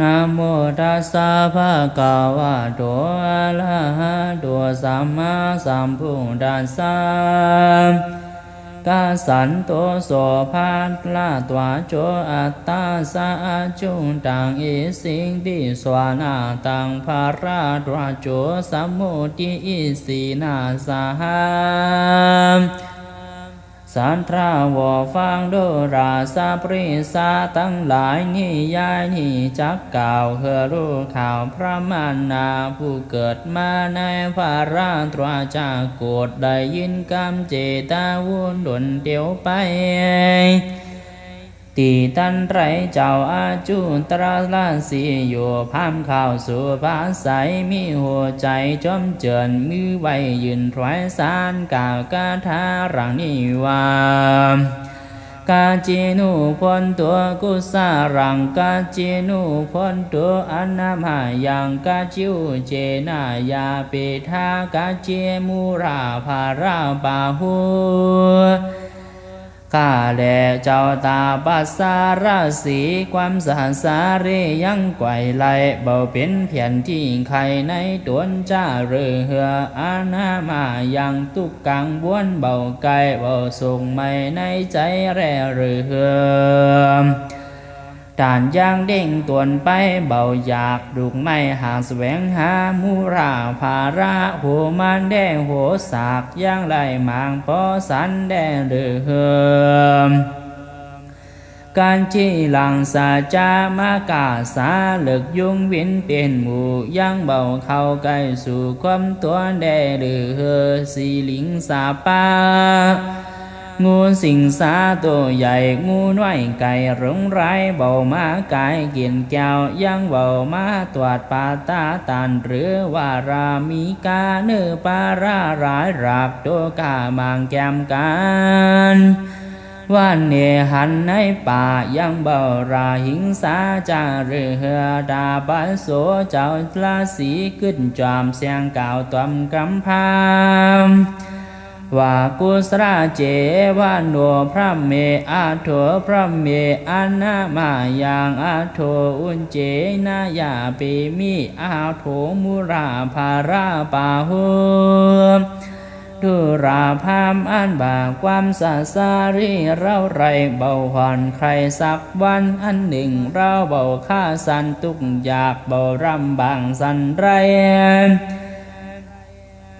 นะโมตัสสะภะคะวะโตอะระหะโตสัมมาสัมพุทธัสสะกาสันโตโสภาละตวะโจอัตตาสะจุงตังอิสิงติสวานาตังภาราตวะโจสัมมุติอิสีนาสหาม สันทราวฟังดูราสาปริสาตั้งหลายนี่ยายนี่จักกล่าวเฮอรู้ข่าวพระมานาผู้เกิดมาในภาราตราจากโกดได้ยินกำเจตาวุ่นดนเดียวไป ตีตันไรเจ้าอาจุตราลาสีอยู่พามข้าวสู่ภาษามีหัวใจจอมเจินมือไว้ยืนถวายสารกล่าวกาทารังนิวามกาจินุพนตัวกุสารังกาจินุพนตัวอนามายังกาจิวเจนายาเปทากาเจมูราภาราบาหู ข้าแด่เจ้าตาปัสสาราสีความสหัสาเรยังไกวไหลเบาเป็นเพียนที่ใครในตวนจ้าเรือเหืออาณามายังตุกกังบ้วนเบาไกลเบาส่งไม่ในใจแร่เรือเหือ ด่านย่างเด้งตวนไปเบาอยากดุกไม่หากแสวงหามูราภาระหัวมันแดงหัวสากย่างไรมางปอสันแดงเดือเฮือมการจีหลังสาจามากาสาเลิกยุงวินเป็นหมู่ย่างเบาเข้าใกล้สู่ความตัวแดงเดือเฮสีลิงสาปา งูสิงสาตัวใหญ่งูน้อยไก่รุงไรเบามาไก่กินแก้วยังเบามาตรวจปาตาตันหรือว่ารามีกาเนื้อปลาราร้ายรักตัวกามางแกมกันวันเนหันในป่ายังเบาราหิงสาจาเรือดาบาโสเจ้าลาสีขึ้นจอมเสียงก่าวตวมกำพาม ว่ากุสราเจวาโนพระเมอาโถพระเมอานามายังอาโถอุนเจนายาปิมิอาโถมุราภาราปาหุดุราพามอันบาความสาสารีเราไรเบาหอนใครสักวันอันหนึ่งเราเบาฆ่าสันตุกอยากเบารำบางสันไร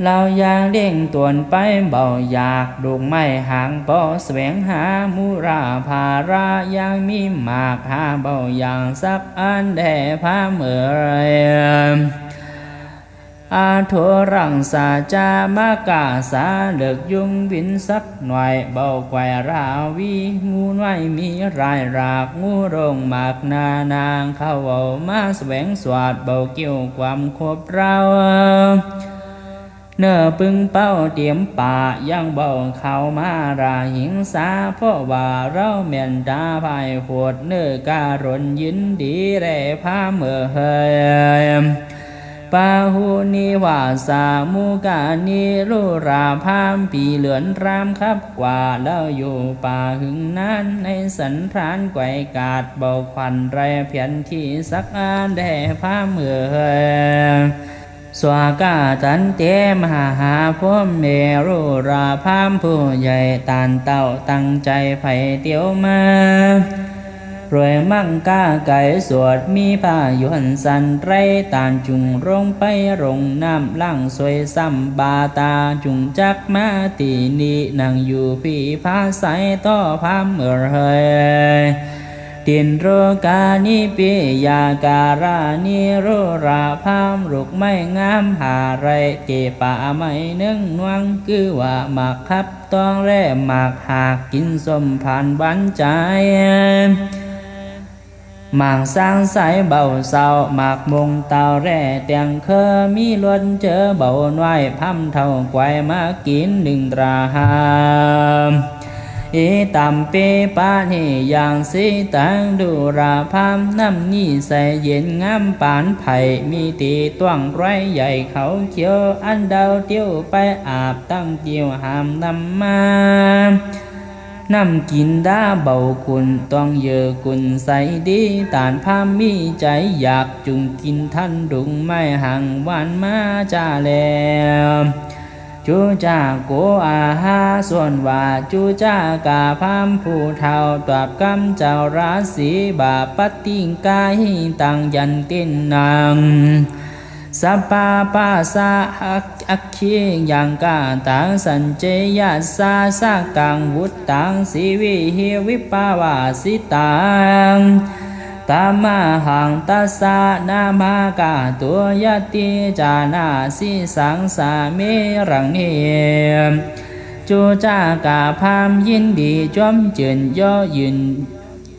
เราอยางเด้งตวนไปเบาอยากดูกไม้หางปอแสวงหามูราภารายังมีหมากหาเบาอย่างสักอันแด่พาเมื่อไรอาโทรังสาจามากาสาเลิกยุงวินสักหน่อยเบาไกวราวีงูน้อยมีรายรากงูรงหมากนานางเข้าเอามาแสวงสวดเบาเกี่ยวความคบเรา เนื้อปึงเป้าเตรียมป่ายังเบาเข้ามาราหิงสาเพราะว่าเราเมียนดาภายโหดเนื้อการนยินดีแร่พาเมื่อเฮยปาหูนิวาสามุกานิรุราพามปีเหลือนรามครับกว่าแล้วอยู่ป่าหึงนั้นในสันทรานไกวกาดเบาควันไรเพียนที่สักอานแด่พาเมื่อเฮย สวากาจันเตมหาหาพ่อเมรุราพามผู้ใหญ่ตานเต่าตั้งใจไผ่เตียวมารวยมั่งกาไก่สวดมีผ้าอยู่หันสันไรตานจุงรงไปรงน้ำล่างสวยซ้ำบาตาจุงจักมาตีนีนั่งอยู่พี่พาใสต่อพามเมื่อเฮย ตินโรกานิปิยาการานิโรราพามรุกไม่งามหาไรเกป่าไม่เนื่องนวงคือว่าหมากครับต้องแร่หมากหากกินสมผ่านบันใจหมากสร้างสายเบาเศร้าหมากมงเตาแร่เตียงเคอมีล้วนเจอเบาน้อยพัมเท่าไกวมากินหนึ่งตราหาม อีตำเปปานี่ย่างสีตังดูราพามน้ำนี่ใส่เย็นงามปานไผ่มีตีต้วงไรใหญ่เขาเขียวอันดาวเตี้ยวไปอาบตั้งเตียวหามนำมานำกินดาเบาคุณต้องเยอะกุนใสดีตานพามมีใจอยากจุงกินท่านดุงไม่ห่างหวานมาจ้าแล้ว จูจ้าโกอาหาส่วนว่าจูจ้ากาพามผู้เท่าตวับกำเจ้าราศีบาปติงกายตังยันตินนางสัปปาปาสะอักอักขียังกาตังสัญเจยาสาสะกังวุตตังสีวิหิวิปาวาสิตัง ตามาหังตัสสะนามากาตัวยติจานาสิสังสาเมรังเนมจูจากาพามยินดีจอมจือนย่อยืน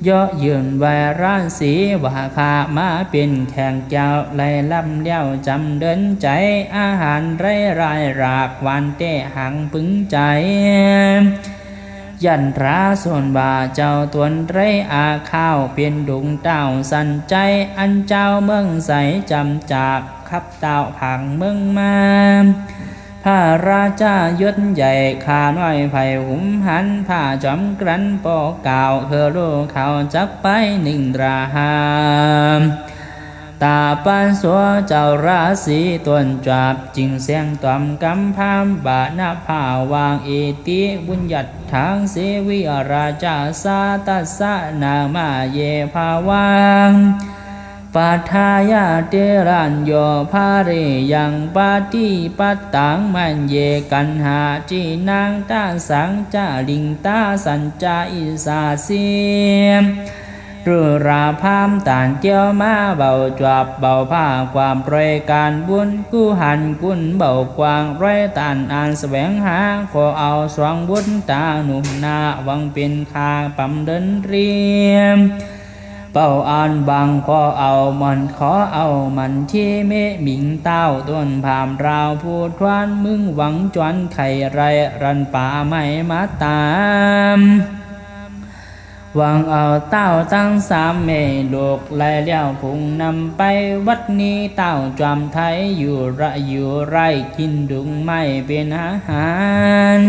ย่อยืนไวร้านสีว่าขามาเป็นแข่งเจ้าไล่ลำเลี้ยวจำเดินใจอาหารไรรายรากวันเตะหังปึงใจ ยันราส่วนบาเจ้าตวนไรอาข้าวเปลี่ยนดุงเต้าสันใจอันเจ้าเมืองใสจำจากขับเต้าผังเมืองมาพระราชายศใหญ่ขาน้อยไผ่หุมหันผ้าจอมกรันปอกเก่าเฮอรู้เขาจักไปหนึ่งราหาม ตาปันสัวเจ้าราศีตนจับจิงเสียงตอมกำพามบานาผาวางเอติบุญญัดทางเสวิราชาสาตัสสะนามาเยภาวังปัทายาเตรันโยภาเรยังปาติปัตตังมันเยกันหาจีนางตาสังจาลิงตาสัญจาอิสาเสีย รูราพามตานเจียวมาเบาจวบเบาผ้าความเปรยการบุญกู้หันกุนเบากวางไรตานอ่านแสวงหาขอเอาสวงบุญตาหนุ่มนาวังเป็นคาปั๊มเดินเรียมเป้าอ่านบางขอเอามันขอเอามันที่เมหมิงเต้าต้นพามราวพูดทวานมึงหวังจวนไข่ไรรันป่าไม่มาตาม หวังเอาเต้าตั้งสามเมลูกไล่เลี้ยวพุงนำไปวัดนี้เต้าจอมไทยอยู่ระอยู่ไรกินดุงไม่เป็นอาหาร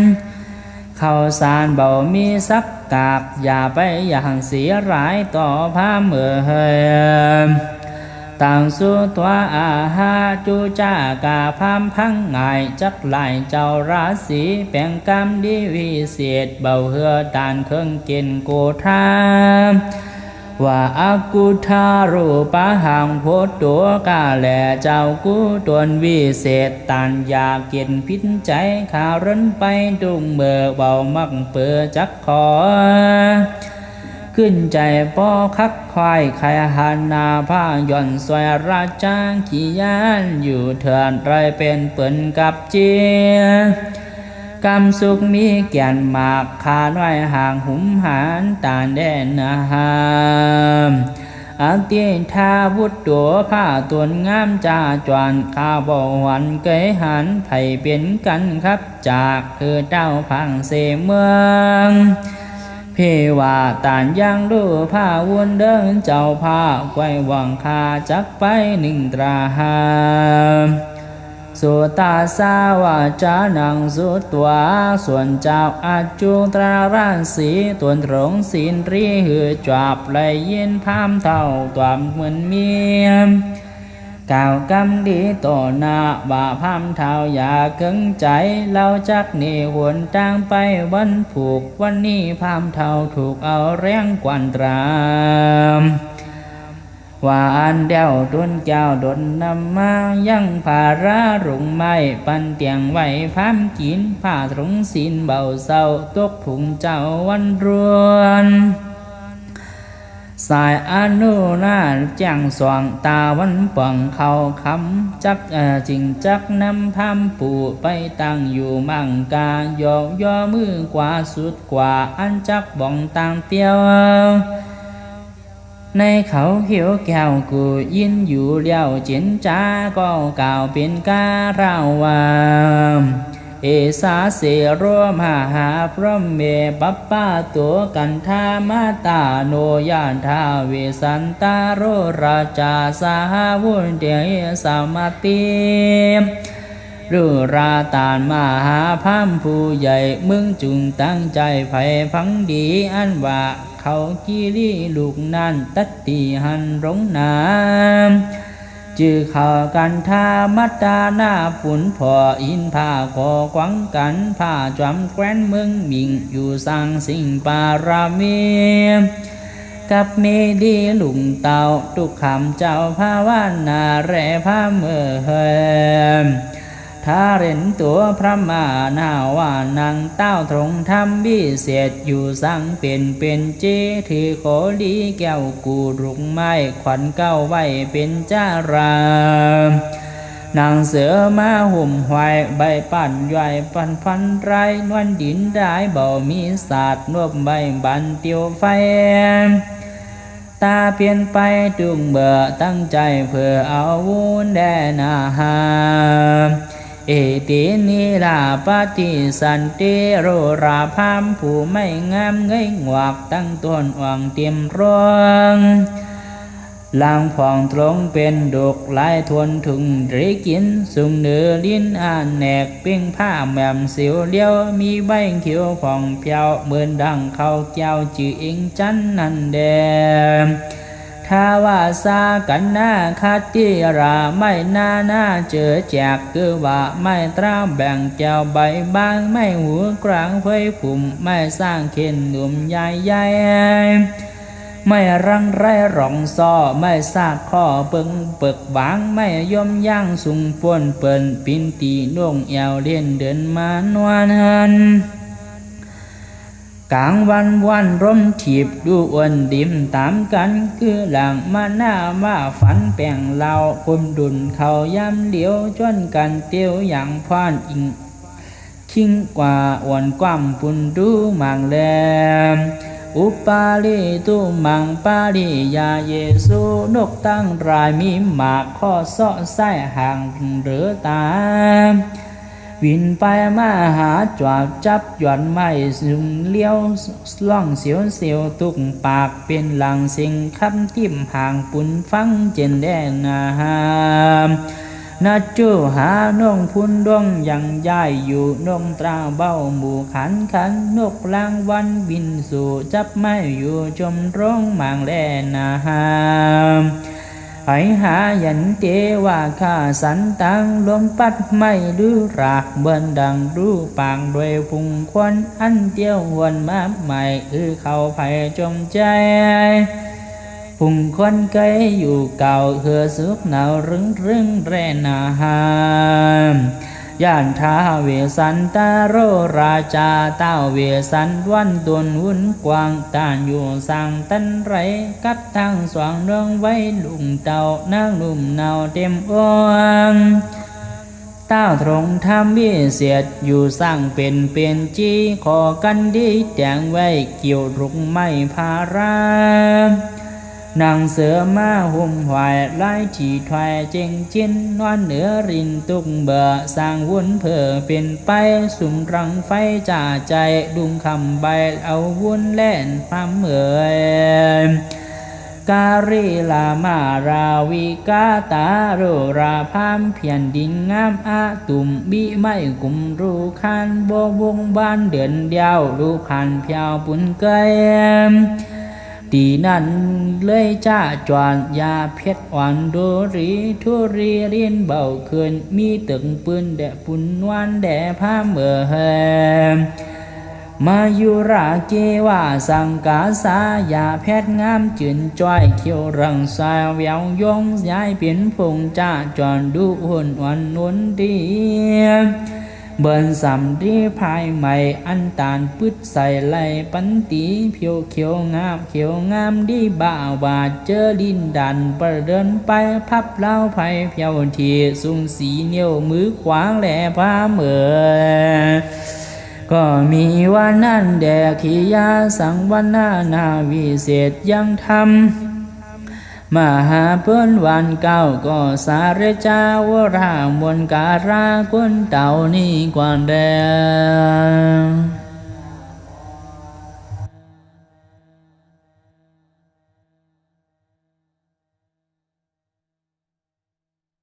ข้าวสารเบามีสักกากอย่าไปอย่างเสียหายต่อพาเมื่อ ต่างสู่ตัวอาหาจูจากาพามพังง่ายจักหลายเจ้าราศีแปลงกรรมดีวิเศษเบาเหือตานเครื่องกณฑ์โกธาว่าอากุทารูปะหังโพตัวกาแหลเจ้ากูตวนวิเศษตันอยากเกียนพินใจขารันไปดุงเบอเบามักเปือจักขอ ขึ้นใจป้อคักควายไขหานาผ้าย่อนสวยราชางขี่ยานอยู่เถื่อนไรเป็นเปิ่นกับเจียกำสุขมีแก่นหมากขาน้อยห่างหุมหานตานแดนนาหามอาเตียทาวุฒตัวผ้าตวนงามจ่าจวนข้าบ่หวันเกยหันไผ่เป็นกันครับจากคือเจ้าพังเสเมือง เพว่าตานยังดูผ้าวนเดินเจ้าผ้าไกววังคาจักไปหนึ่งตราหามสุตาสาวาจานังสุตัวส่วนเจ้าอาจูตราราศีตวนตรงศีลรีหือจวบไหลเย็นพามเท่าตวามเหมือนเมียม กล่าวกำดีต่อหน้าว่าพามเท่าอย่าเกิงใจเล่าจักนี่หวนจางไปวันผูกวันนี้พามเท่าถูกเอาแรงกวนตรามว่าอันเดียวตุนเจ้าดนนำมายังผารารุงไม้ปันเตียงไว้พามกินผ้าตรงสินเบาเศร้าตกผุงเจ้าวันรวน สายอนุนาจ้งสว่างตาวันป่องเขาคำจักจริงจักนำพามปูไปตั้งอยู่มังกาโยกย่อมือกว่าสุดกว่าอันจักบ่องตางเตียวในเขาเขียวแก้วกูยินอยู่เลี้ยวจินจ้าก็กล่าวเป็นการาววาม เอสาเสโรมหาหาพระเมปัปปาตัวกันทามาตาโนยานทาเวสันตาโรราชาสาวุนเดียสามาติรูราตานมหาพามผู้ใหญ่มึงจุงตั้งใจไผ่พังดีอันว่าเขากีรีลูกนั่นตัดตีหันรงน้ำ จือข่าวกันทามัตตาหน้าผุนพออินผ้าขอกวังกันผ้าจำแคว้นเมืองมิงอยู่สร้างสิ่งปารามีกับเมดีลุงเต่าทุกคำเจ้าภาวนาแร่พาเมื่อเฮ มถ้าเรนตัวพระมานาว่านางเต้าตรงทำบิเศษอยู่สังเป็นเป็นเจถือขอดีแก้วกูรุงไม้ขวัญเก้าไว้เป็นจารานางเสือมาหุ่มหวายใบปั่นย่อยปันพันไรนวลดินได้เบามีศาสตร์นวบใบบันเตียวไฟตาเปลี่ยนไปจุงเบื่อตั้งใจเพื่อเอาวุนแดนาหา เอตินีลาปฏิสันติโรราพามผู้ไม่งามเงยงวกตั้งต้นอ่วงเตรียมร้องลางผ่องตรงเป็นดกลายทวนถึงริกินสุงเนือลิ้นอ่านแนกเป้งผ้าแหม่มสิวเลี้ยวมีใบเขียวผ่องเปียวเหมือนดังเขาเจ้าจือเองจันนันแดง ถ้าว่าซากันหน้าคาติราไม่น่าหน้าเจอแจกคือว่าไม่ตราแบ่งแก้วใบบางไม่หัวกลางเผยผุ่มไม่สร้างเข็นหนุ่มใหญ่ใหญ่ไม่รังไรร่องซอไม่ซากข้อเปิงเปิกบางไม่ย่อมย่างสุงป่วนเปิ่นปินตีน่งเอวเลียนเดินมานวลหัน กลางวันวันร่มถีบดูอ้วนดิมตามกันคือหลังมาหน้ามาฝันแป่งเราคุมดุนเขาย้ำเหลียวจนกันเตียวอย่างพานอิงคิงกว่าอ่อนความปุนดูมังแลมอุปาลิตุมังปาลิยาเยซูนกตั้งรายมีหมากข้อเสาะไส้ห่างหรือตาม วินไปมาหาจวบจับหย่อนไม่สุงเลี้ยวล่องเสียวเสียวตุกปากเป็นหลังสิงคำทิมห่างปุ่นฟังเจนแดนนาหามนาจูหาน้องพุนดวงยังย่ายอยู่น้องตราเบ้าหมู่ขันขันนกลางวันบินสู่จับไม่อยู่จมร้องมางแลนาหาม ไผหายันเจว่าข้าสันตังลมปัดไม่ดูรากเบิ่นดังรูปางด้วยพุงควันอันเตียววนมาใหม่อือเข้าไผจมใจพุงควันไกอยู่เก่าเหือสุกหนาวรึงรึงแรนาหาม ย่านท้าเวสันตาโรราชาเต้าเวสันวันตุนวุ่นกวางตานอยู่สังตันไรกับทางสว่างเรื่องไว้ลุงเต่านางลุ่มเนาเต็มอ้วงเต้าตรงทำวิเศษอยู่สร้างเป็นเป็นจีขอกันดีแจงไว้เกี่ยวรุกไม่พาราม นางเสือมาหุ่มหวายไล่ฉีถอยเจงจินนอนเหนือรินตุกเบอสร้างวุ่นเพื่อเป็นไปสุ่มรังไฟจ่าใจดุงคำใบเอาวุ่นแล่นความเหมยการิลามาราวิกาตาโรราพามเพียนดินงามอาตุ่มบิไม่กุมรูคันโบวงบ้านเดือนเดียวรูคันเพียวปุ่นเกย ตีนั่นเลยจ้าจวนยาเพชรอ่อนดูรีทุรีเรียนเบาเคืนมีตึงปืนแดะปุ่นวันแดะผ้าเมื่อแหมมายุราเกว่าสังกาสายาแพทย์งามจืนจ้อยเขียวรังสายแววยงย้ายเป็นพงจ้าจวนดูหุ่นวันนุนดี เบิ่นสำดีภายใหม่อันตานปึดใส่ไหลปันตีเพียวเขียวงามเขียวงามดีบ่าวบาดเจอดินดันประเดินไปพับเล่าไผ่เพียวทีสุงสีเหนียวมือขวางแหล่พาเมื่อก็มีวันนั้นแดกขียาสังวันนานาวิเศษยังทำ มหาเพื่อนวันเก้าก็สาเรจาวรามวนการากุนเต่านี่กวนแดง